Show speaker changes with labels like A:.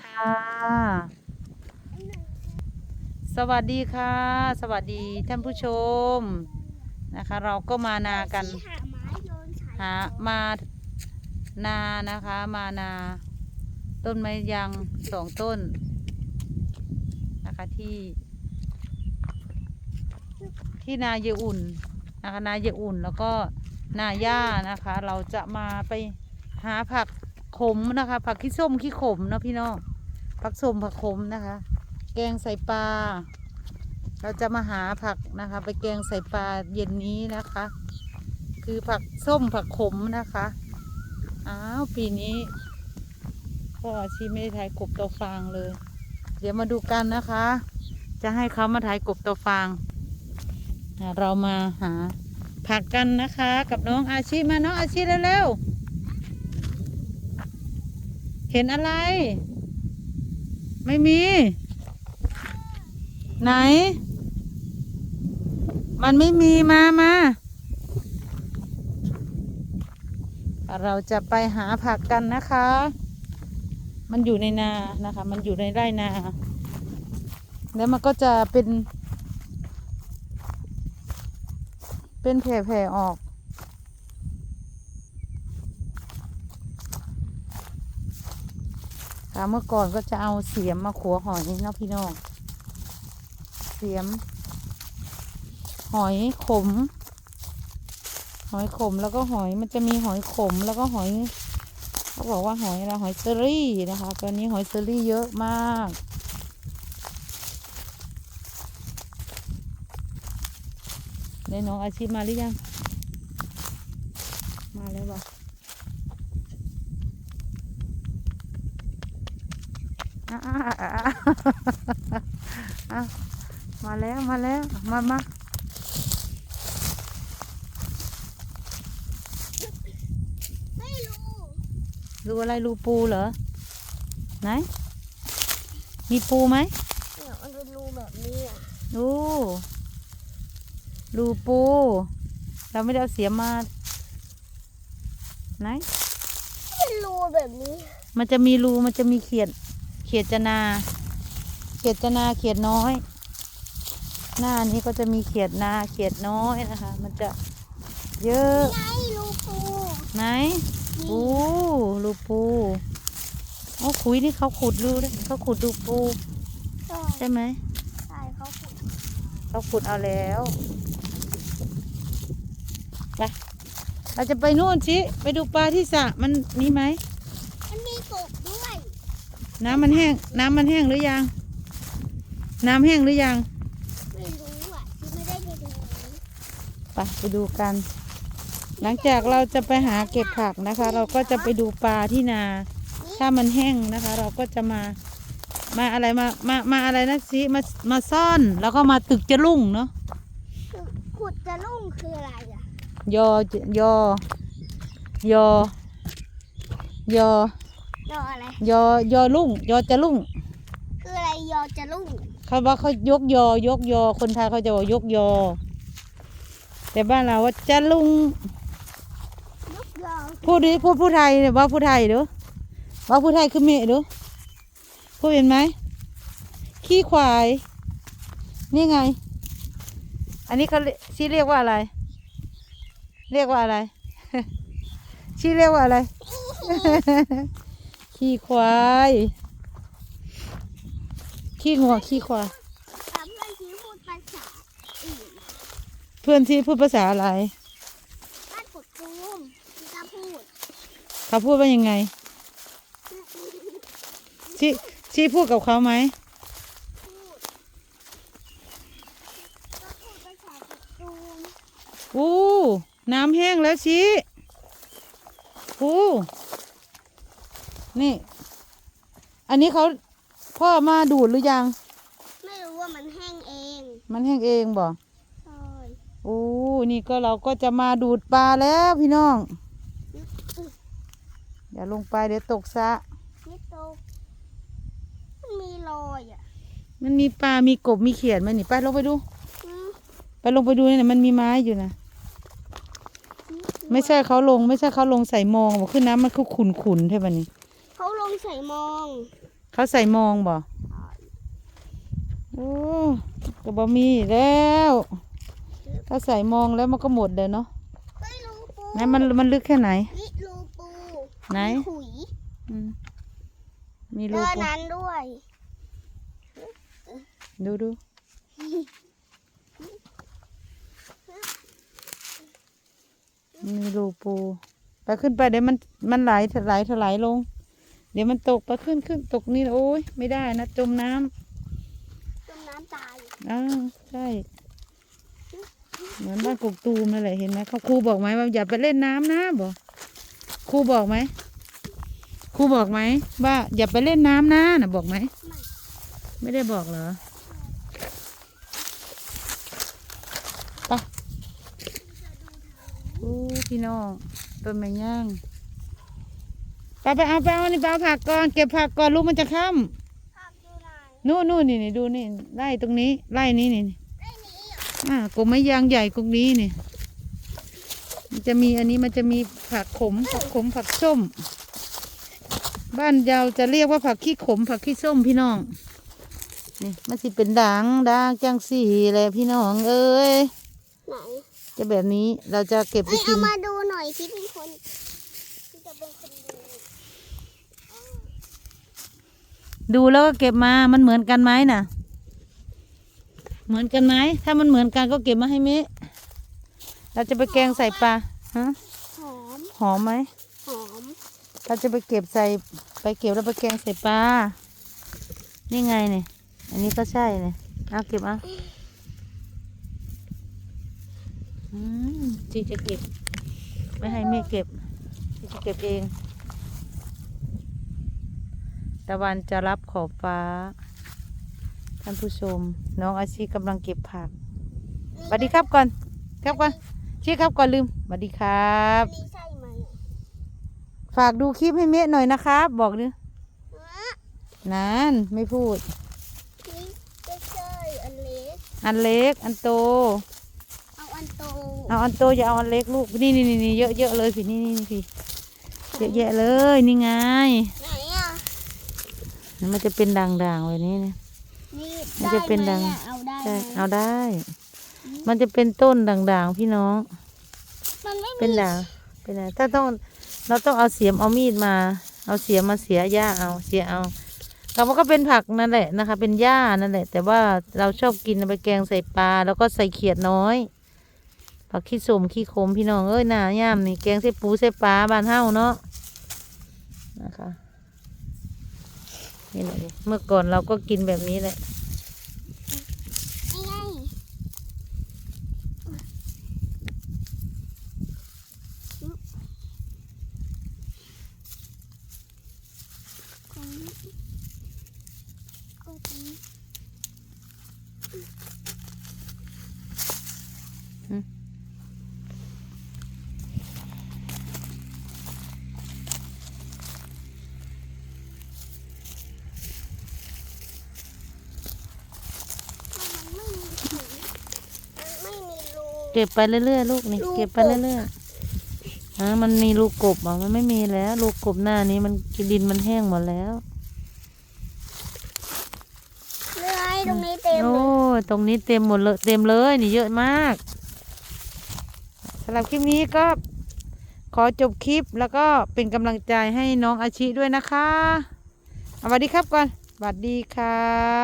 A: ค่ะ สวัสดีค่ะ สวัสดีท่านผู้ชมนะคะ เราก็มานากัน
B: ที่หาไม้โยนใส่
A: หามานานะคะ มานา ต้นไม้ยางสองต้น นะคะที่ ที่นาเยอุ่นนะคะนาเยอุ่นแล้วก็นาหญ้านะคะ เราจะมาไปหาผัก ขมนะคะ ผักขี้ส้มขี้ขมนะพี่น้องผักส้มผักขมนะคะ แกงใส่ปลาเราจะมาหาผักนะคะ ไปแกงใส่ปลาเย็นนี้นะคะ คือผักส้มผักขมนะคะอ้าวปีนี้พ่อชีไม่ได้ถ่ายกบตัวฟางเลย เดี๋ยวมาดูกันนะคะ จะให้เขามาถ่ายกบตัวฟาง เรามาหาผักกันนะคะ กับน้องอาชีมาน้องอาชีเร็วๆ เห็นอะไร ไม่มี ไหน มันไม่มีมามา เราจะไปหาผักกันนะคะ มันอยู่ในนานะคะ มันอยู่ในไร่นา แล้วมันก็จะเป็น เป็นแผ่ๆออก ค่ะเมื่อก่อนก็จะเอาเสียมมาขัวหอยเนาะพี่น้อง เสียม หอยขม หอยขมแล้วก็หอยมันจะมีหอยขมแล้วก็หอยเขาบอกว่าหอยอะไรหอยเซอรี่นะคะ ตอนนี้หอยเซอรี่เยอะมากได้น้องอาชีพมาหรือยัง มาแล้วบ่อะอะอะอะอะ มาแล้วมาแล้วมามา
B: ไม่รู้
A: ดูอะไรรูปูเหรอ ไหน มีปูไหม
B: นี่มันเป็นรูแบบนี้อะ
A: ดูรูปู เราไม่ได้เอาเสียมา ไหน
B: เป็นรูแบบนี้
A: มันจะมีรู มันจะมีเขียด ขียดจนา เขียดจนาเขียดน้อย หน้านี้ก็จะมีเขียดนาเขียดน้อยนะคะ มันจะเยอะ
B: ไงรูปู
A: ไหนโอ้รูปูโอ้คุยนี่เขาขุดรูด้วยเขาขุดรูปู
B: ใช่
A: ใช่ไหม
B: ใช่เขาขุด
A: เขาขุดเอาแล้วไปเราจะไปนู่นสิไปดูปลาที่สระมันนี่ไหม
B: มันมีกบด้วย
A: น้ำมันแห้ง น้ำมันแห้งหรือยัง น้ำแห้งหรือยัง
B: ไม่รู้อะที่ไม่ได้ไปดู
A: ไปไปดูกัน หลังจากเราจะไปหาเก็บผักนะคะ เราก็จะไปดูปลาที่นา ถ้ามันแห้งนะคะ เราก็จะมา มาอะไรมา มามาอะไรนะสิมา มาซ่อน แล้วก็มาตึกจะลุ่งเนาะ
B: ขุดจะลุ่งคืออะไรอะ
A: ยอ ยอ ยอ ยอ
B: ยออะไร
A: ยอยอลุ่งยอจะลุ่ง
B: คืออะไรยอจะลุ่ง
A: เขาว่าเขายกยอยกยอ คนไทยเขาจะบอกยกยอ แต่บ้านเราว่าจะลุง
B: ยกยอ
A: พูดดิพูดผู้ไทยเนี่ยว่าผู้ไทยเดูว่าผู้ไทยคือเมฆดูพูดเห็นไหมขี้ควาย นี่ไง อันนี้เขาเรียชี้เรียกว่าอะไร เรียกว่าอะไรชี้เรียกว่าอะไร ขี้ควาย ขี้งัวขี้ควาย
B: แต่เพื่อนชี้พูดภาษาอื่น
A: เพื่อนที่พูดภาษาอะไร
B: บ้านกดตูมที่จะพูด
A: เขาพูดว่ายังไง ชี้ชี้พูดกับเขาไหม
B: พูดก็พูดภาษากดตูม
A: อู้ น้ำแห้งแล้วชี้อู้ นี่ อันนี้เขาพ่อมาดูดหรือยัง
B: ไม่รู้ว่ามันแห้งเอง
A: มันแห้งเองบ่
B: ใช่
A: อู้นี่ก็เราก็จะมาดูดปลาแล้วพี่น้องอย่าลงไปเดี๋ยวตกซะ
B: นี่โตมันมีรอยอะ
A: มันมีปลา มีกบ มีเขียดไหมนี่ไปลงไปดู
B: อืม
A: ไปลงไปดูนี่นะมันมีไม้อยู่นะ ไม่ใช่เขาลง ไม่ใช่เขาลงใส่มองบอกขึ้นน้ำมันคือขุนขุนๆใช่ปะนี่
B: เขาลง ใส่มอง
A: เขาใส่มองบ่โอ้ก็บ่มีแล้วถ้าใส่มองแล้วมันก็หมดเลยเนาะ
B: ไม่รูปู
A: ไหนมันมันลึกแค่ไหน
B: นี่รูปู
A: ไหน
B: มีขุย
A: อืมมี
B: เดิ
A: รู
B: น
A: ปู
B: นั้นด้วย
A: ดูดูมีรูปูไปขึ้นไปเดี๋ยวมันมันไหลถลายถลายลง เดี๋ยวมันตกไปขึ้นขึ้นตกนี่โอ้ยไม่ได้นะจมน้ำ
B: จมน้ำตาย
A: อ้าวใช่ เหมือนบ้านกกตูมนั่นแหละเห็นไหมเขาครูบอกไหมว่าอย่าไปเล่นน้ำนะบอกครูบอกไหมครูบอกไหมว่าอย่าไปเล่นน้ำนะน่ะบอกไหม
B: ไม่
A: ไม่ได้บอกเหรอไปโอ้พี่น้องต้นไม้ย่าง ไปไปเอาไปเอานี่ไปเอาผักก่อนเก็บผักก่อนลูกมันจะค่
B: ภาพอยู่ไหนำ
A: นู่นนู่นนี่นี่ดูนี่ไล่ตรงนี้ไล่นี้นี่นี่
B: ไอ้นี้เหรอ
A: อ่ากงไม้ยางใหญ่กงนี้นี่มันจะมีอันนี้มันจะมีผักขมผักขมผักส้ม บ้านเราจะเรียกว่าผักขี้ขมผักขี้ส้มพี่น้องนี่มันสิเป็นด่างด่างจังสี่แหละพี่น้องเอ้ย
B: ไหน
A: จะแบบนี้เราจะเก็บไป
B: เอ้ย
A: กิ
B: เอา
A: น
B: มาดูหน่อยที่เป็นคนที่จะเป็นคน ดู
A: ดูแล้วก็เก็บมามันเหมือนกันไหมน่ะ เหมือนกันไหมถ้ามันเหมือนกันก็เก็บมาให้เมะเราจะไปแกงใส่ปลาฮะ
B: หอม
A: หอมไหม
B: หอม
A: เราจะไปเก็บใส่ไปเก็บแล้วไปแกงใส่ปลานี่ไงเนี่ยอันนี้ก็ใช่เนี่ยเอาเก็บเอาอืมจีจะเก็บ ไม่ให้แม่เก็บจีจะเก็บเอง ตะวันจะรับขอบฟ้า ท่านผู้ชม น้องอาชีกำลังเก็บผักสวัสดีครับก่อน ครับก่อนชี้ครับก่อนลืมสวัสดีครับ
B: อันนี้ใช่ไหม
A: ฝากดูคลิปให้เมะหน่อยนะครับ บอกดิ
B: อะ
A: นานไม่พูด
B: นี่ก็ใช่อันเล็ก
A: อันเล็ก อันโต
B: เอาอันโต
A: เอาอันโตอย่าเอาอันเล็กลูก นี่นี่นี่นี่เยอะเยอะเลยพี่นี่นี่นี่พี่เยอะแยะเลยนี่ไง
B: ไหนอะ
A: มันจะเป็นด่างๆไว้นี่นะ
B: นี่
A: มันจะเป็นดัง
B: ไไหมอะเอาได้
A: ใช่
B: ไหม
A: เอาได้ มันจะเป็นต้นด่างๆพี่น้อง
B: มันไม่มี
A: เป็นด่างเป็นด่างถ้าต้องเราต้องเอาเสียมเอามีดมา เอาเสียมมาเสียหญ้าเอาเสียเอาแต่ว่าก็เป็นผักนั่นแหละนะคะ เป็นหญ้านั่นแหละ แต่ว่าเราชอบกินเอาไปแกงใส่ปลาแล้วก็ใส่เขียดน้อยผักขี้สมขี้ขมพี่น้องเอ้ยหน้าย่ามนี่แกงใส่ปูใส่ปลาบ้านเฮาเนาะนะคะ นี่แหละเมื่อก่อนเราก็กินแบบนี้แหละ
B: นี่ไงตรงนี้ก็ตรงนี้ มันไม่มีถุงมันไม่มีรู
A: เก็บไปเรื่อยๆลูกนี่
B: ลูก
A: เก็บไป
B: กบ
A: เรื่อยๆอ่ามันมีลูกกบอะมันไม่มีแล้ว ลูกกบหน้านี้มันดินมันแห้งหมดแล้ว
B: เลื่อยตรงนี้เต็ม
A: โอ้
B: เลย
A: ยตรงนี้เต็มหมดเลยเต็มเลยนี่เยอะมากสำหรับคลิปนี้ก็ขอจบคลิปแล้วก็เป็นกำลังใจให้น้องอาชิด้วยนะคะสวัสดีครับก่อนสวัสดีครับ